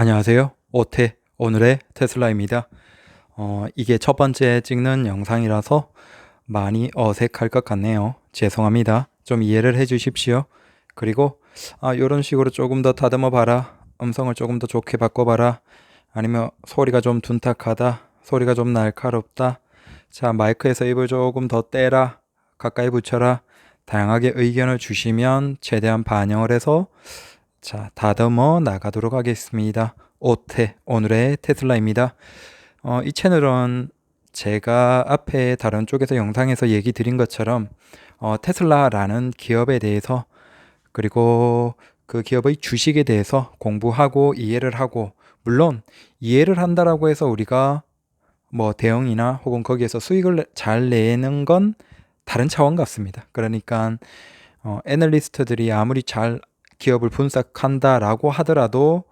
안녕하세요. 오태 오늘의 테슬라입니다. 어, 이게 첫 번째 찍는 영상이라서 많이 어색할 것 같네요. 죄송합니다. 좀 이해를 해 주십시오. 그리고 아, 이런 식으로 조금 더 다듬어 봐라. 음성을 조금 더 좋게 바꿔 봐라. 아니면 소리가 좀 둔탁하다. 소리가 좀 날카롭다. 자, 마이크에서 입을 조금 더 떼라. 가까이 붙여라. 다양하게 의견을 주시면 최대한 반영을 해서 자, 다듬어 나가도록 하겠습니다. 오태, 오늘의 테슬라입니다. 어, 이 채널은 제가 앞에 다른 쪽에서 영상에서 얘기 드린 것처럼 어, 테슬라라는 기업에 대해서 그리고 그 기업의 주식에 대해서 공부하고 이해를 하고 물론 이해를 한다라고 해서 우리가 뭐 대응이나 혹은 거기에서 수익을 잘 내는 건 다른 차원 같습니다. 그러니까 어, 애널리스트들이 아무리 잘 기업을 분석한다라고 하더라도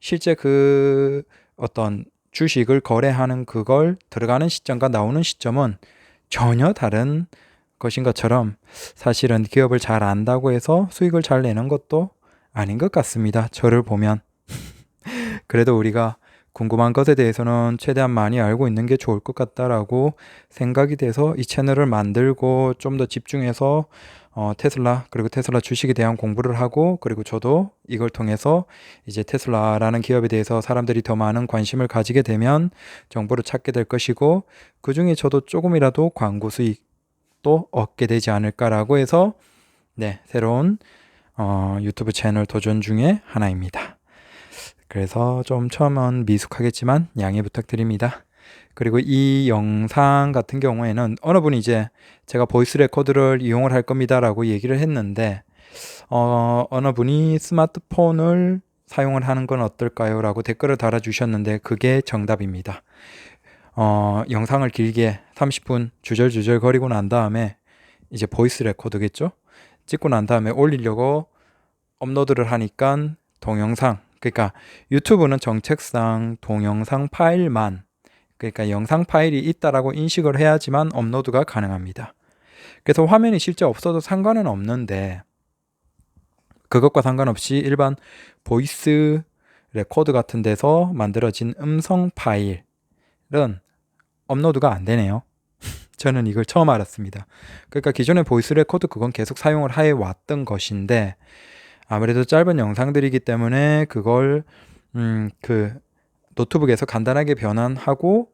실제 그 어떤 주식을 거래하는 그걸 들어가는 시점과 나오는 시점은 전혀 다른 것인 것처럼 사실은 기업을 잘 안다고 해서 수익을 잘 내는 것도 아닌 것 같습니다. 저를 보면. 그래도 우리가 궁금한 것에 대해서는 최대한 많이 알고 있는 게 좋을 것 같다라고 생각이 돼서 이 채널을 만들고 좀 더 집중해서 어, 테슬라 그리고 테슬라 주식에 대한 공부를 하고 그리고 저도 이걸 통해서 이제 테슬라라는 기업에 대해서 사람들이 더 많은 관심을 가지게 되면 정보를 찾게 될 것이고 그 중에 저도 조금이라도 광고 수익도 얻게 되지 않을까라고 해서 네 새로운 어, 유튜브 채널 도전 중에 하나입니다. 그래서 좀 처음은 미숙하겠지만 양해 부탁드립니다. 그리고 이 영상 같은 경우에는 어느 분이 이제 제가 보이스 레코드를 이용을 할 겁니다라고 얘기를 했는데 어, 어느 분이 스마트폰을 사용을 하는 건 어떨까요? 라고 댓글을 달아주셨는데 그게 정답입니다. 어, 영상을 길게 30분 주절주절 거리고 난 다음에 이제 보이스 레코드겠죠? 찍고 난 다음에 올리려고 업로드를 하니까 동영상, 그러니까 유튜브는 정책상 동영상 파일만 그러니까 영상 파일이 있다라고 인식을 해야지만 업로드가 가능합니다. 그래서 화면이 실제 없어도 상관은 없는데 그것과 상관없이 일반 보이스 레코드 같은 데서 만들어진 음성 파일은 업로드가 안 되네요. 저는 이걸 처음 알았습니다. 그러니까 기존의 보이스 레코드 그건 계속 사용을 해 왔던 것인데 아무래도 짧은 영상들이기 때문에 그걸 음 그 노트북에서 간단하게 변환하고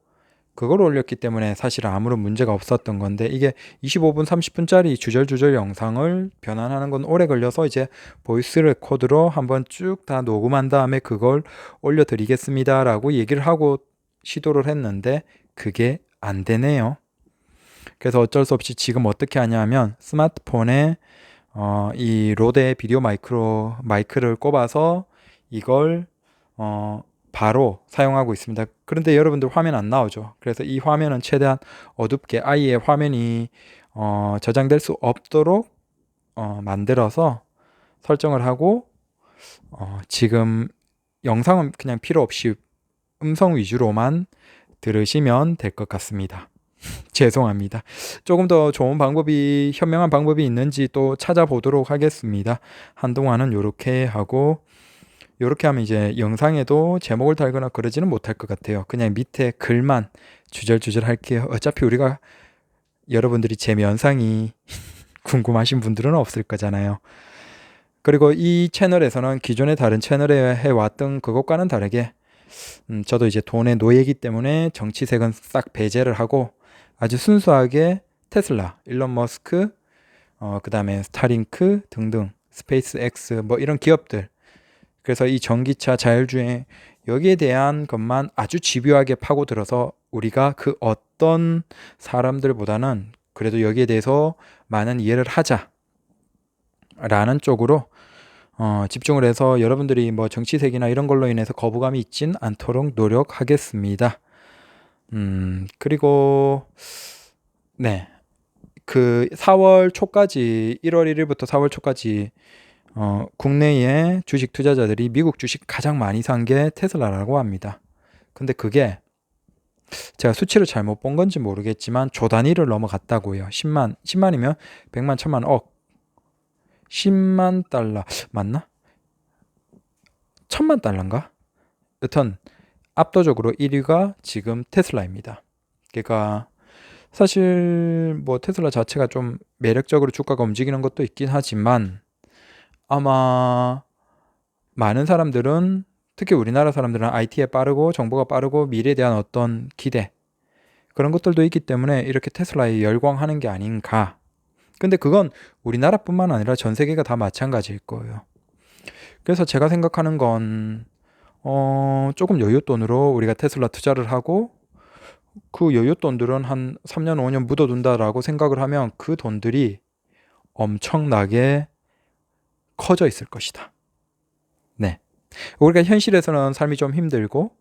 그걸 올렸기 때문에 사실 아무런 문제가 없었던 건데 이게 25분 30분짜리 주절주절 영상을 변환하는 건 오래 걸려서 이제 보이스 레코드로 한번 쭉 다 녹음한 다음에 그걸 올려 드리겠습니다 라고 얘기를 하고 시도를 했는데 그게 안 되네요. 그래서 어쩔 수 없이 지금 어떻게 하냐면 스마트폰에 어, 이 로데 비디오 마이크로 마이크를 꼽아서 이걸 어, 바로 사용하고 있습니다. 그런데 여러분들 화면 안 나오죠. 그래서 이 화면은 최대한 어둡게 아예 화면이 어, 저장될 수 없도록 어, 만들어서 설정을 하고 어, 지금 영상은 그냥 필요 없이 음성 위주로만 들으시면 될 것 같습니다. 죄송합니다. 조금 더 좋은 방법이 현명한 방법이 있는지 또 찾아보도록 하겠습니다. 한동안은 이렇게 하고 이렇게 하면 이제 영상에도 제목을 달거나 그러지는 못할 것 같아요. 그냥 밑에 글만 주절주절 할게요. 어차피 우리가 여러분들이 제 면상이 궁금하신 분들은 없을 거잖아요. 그리고 이 채널에서는 기존의 다른 채널에 해왔던 그것과는 다르게 음, 저도 이제 돈의 노예이기 때문에 정치색은 싹 배제를 하고 아주 순수하게 테슬라, 일론 머스크, 어, 그 다음에 스타링크 등등 스페이스 X 뭐 이런 기업들 그래서 이 전기차 자율주행 여기에 대한 것만 아주 집요하게 파고들어서 우리가 그 어떤 사람들보다는 그래도 여기에 대해서 많은 이해를 하자 라는 쪽으로 어, 집중을 해서 여러분들이 뭐 정치색이나 이런 걸로 인해서 거부감이 있진 않도록 노력하겠습니다. 음, 그리고 네. 그 4월 초까지 1월 1일부터 4월 초까지 어, 국내의 주식 투자자들이 미국 주식 가장 많이 산 게 테슬라라고 합니다. 근데 그게 제가 수치를 잘못 본 건지 모르겠지만 조 단위를 넘어갔다고요. 10만, 10만이면 100만, 1000만, 억. 10만 달러 맞나? 1000만 달러인가? 여튼 압도적으로 1위가 지금 테슬라입니다. 그러니까 사실 뭐 테슬라 자체가 좀 매력적으로 주가가 움직이는 것도 있긴 하지만 아마 많은 사람들은 특히 우리나라 사람들은 IT에 빠르고 정보가 빠르고 미래에 대한 어떤 기대 그런 것들도 있기 때문에 이렇게 테슬라에 열광하는 게 아닌가. 근데 그건 우리나라뿐만 아니라 전 세계가 다 마찬가지일 거예요. 그래서 제가 생각하는 건 어, 조금 여윳돈으로 우리가 테슬라 투자를 하고 그 여윳돈들은 한 3년, 5년 묻어둔다라고 생각을 하면 그 돈들이 엄청나게 커져 있을 것이다. 네. 우리가 현실에서는 삶이 좀 힘들고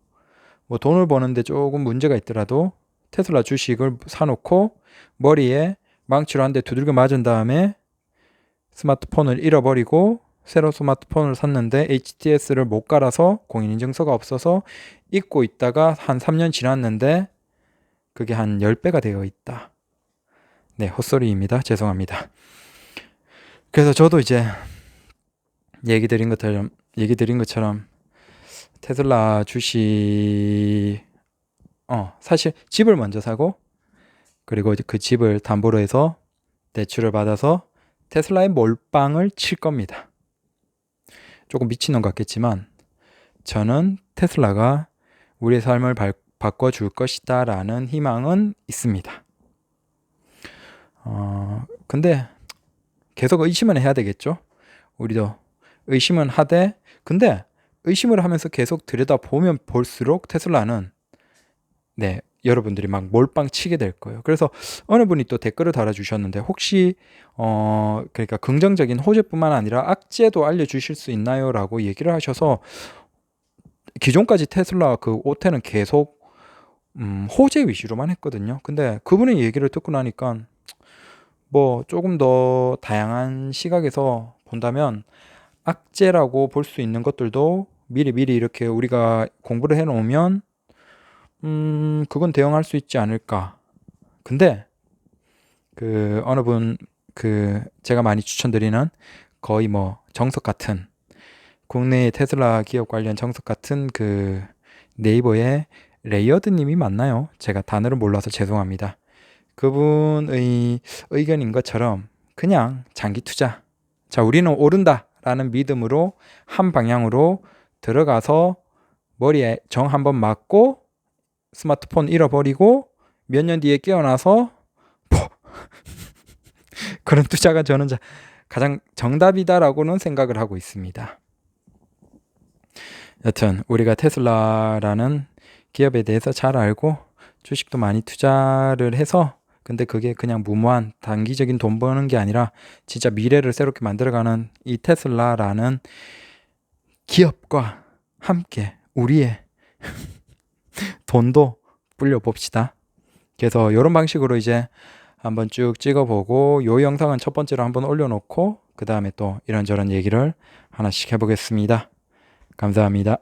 뭐 돈을 버는데 조금 문제가 있더라도 테슬라 주식을 사놓고 머리에 망치로 한 대 두들겨 맞은 다음에 스마트폰을 잃어버리고 새로 스마트폰을 샀는데 HTS를 못 갈아서 공인인증서가 없어서 잊고 있다가 한 3년 지났는데 그게 한 10배가 되어 있다. 네, 헛소리입니다. 죄송합니다. 그래서 저도 이제 얘기 드린 것처럼 얘기 드린 것처럼 테슬라 주식 어, 사실 집을 먼저 사고 그리고 그 집을 담보로 해서 대출을 받아서 테슬라의 몰빵을 칠 겁니다. 조금 미친놈 같겠지만 저는 테슬라가 우리의 삶을 바, 바꿔줄 것이다 라는 희망은 있습니다. 어, 근데 계속 의심은 해야 되겠죠? 우리도 의심은 하되 근데 의심을 하면서 계속 들여다보면 볼수록 테슬라는 네, 여러분들이 막 몰빵 치게 될 거예요. 그래서 어느 분이 또 댓글을 달아주셨는데 혹시 어 그러니까 긍정적인 호재뿐만 아니라 악재도 알려주실 수 있나요?라고 얘기를 하셔서 기존까지 테슬라 그 오태는 계속 음, 호재 위주로만 했거든요. 근데 그분의 얘기를 듣고 나니까 뭐 조금 더 다양한 시각에서 본다면 악재라고 볼 수 있는 것들도 미리 미리 이렇게 우리가 공부를 해 놓으면 음, 그건 대응할 수 있지 않을까. 근데 그 어느 분 그 제가 많이 추천드리는 거의 뭐 정석 같은 국내의 테슬라 기업 관련 정석 같은 그 네이버의 레이어드 님이 맞나요? 제가 단어를 몰라서 죄송합니다. 그분의 의견인 것처럼 그냥 장기 투자. 자, 우리는 오른다라는 믿음으로 한 방향으로 들어가서 머리에 정 한번 맞고 스마트폰 잃어버리고 몇 년 뒤에 깨어나서 뭐 그런 투자가 저는 가장 정답이다라고는 생각을 하고 있습니다. 여튼 우리가 테슬라라는 기업에 대해서 잘 알고 주식도 많이 투자를 해서 근데 그게 그냥 무모한 단기적인 돈 버는 게 아니라 진짜 미래를 새롭게 만들어가는 이 테슬라라는 기업과 함께 우리의 돈도 불려 봅시다. 그래서 이런 방식으로 이제 한번 쭉 찍어보고 요 영상은 첫 번째로 한번 올려놓고 그 다음에 또 이런저런 얘기를 하나씩 해보겠습니다. 감사합니다.